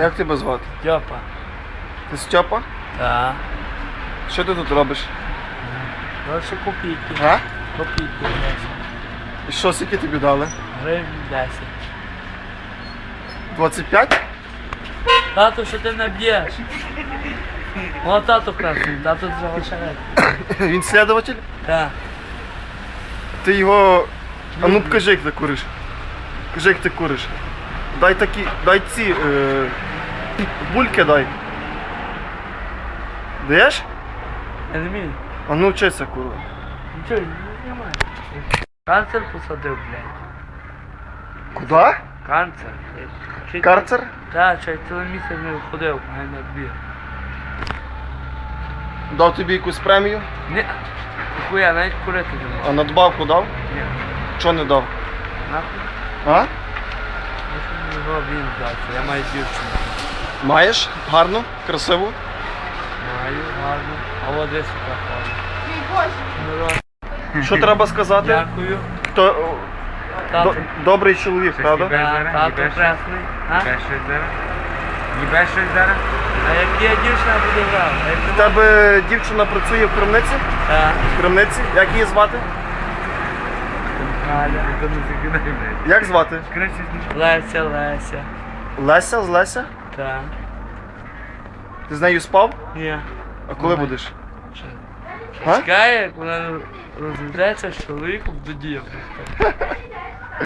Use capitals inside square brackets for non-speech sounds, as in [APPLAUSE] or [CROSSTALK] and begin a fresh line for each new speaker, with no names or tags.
Як тебе звати?
Степа.
Ти Степа?
Так.
Що ти тут робиш?
Лише копійки.
А?
Копійки десь.
І що, скільки тобі дали?
Гривень 10.
25?
Тату, що ти не б'єш? О, тату красний, тату залишає. [COUGHS]
Він слідуватель?
Так.
Ти його. А ну покажи, як ти куриш. Кажи, як ти куриш. Дай такі. Дай ці. Е... [LAUGHS] Бульки дай. Даєш?
Я не вмію.
А ну вчися, курва.
Нічого, не знімаю. Канцер посадив, блядь.
Куди?
Канцер. Чуть-
Карцер?
Так, чай цілий місяць не ходив, мене не біг.
Дав тобі якусь премію,
Ні. Хуя, навіть курити не можу.
а надбавку дав?
Ні.
Чого не дав?
Нахуй.
А?
Я що не його він здався, я маю дівчину.
Маєш? Гарну? Красиву?
Маю, гарно. А от десь така ходить.
Що треба сказати?
Дякую.
Хто
Тату.
до- добрий чоловік, правда?
Да, Тату красний. А?
Ніби щось зараз? Ніби щось зараз?
А як я дівчина буду грав? А як
У
ти
тебе дівчина працює в крамниці?
Так.
В крамниці? Як її звати?
Галя.
Ти не закидай, блядь.
Як звати?
Краще
Леся, Леся.
Леся з Леся?
Так.
Ти з нею спав?
Ні.
А коли
Ой.
будеш? А?
Чекає, як вона розведеться з чоловіком до дівчини. [LAUGHS]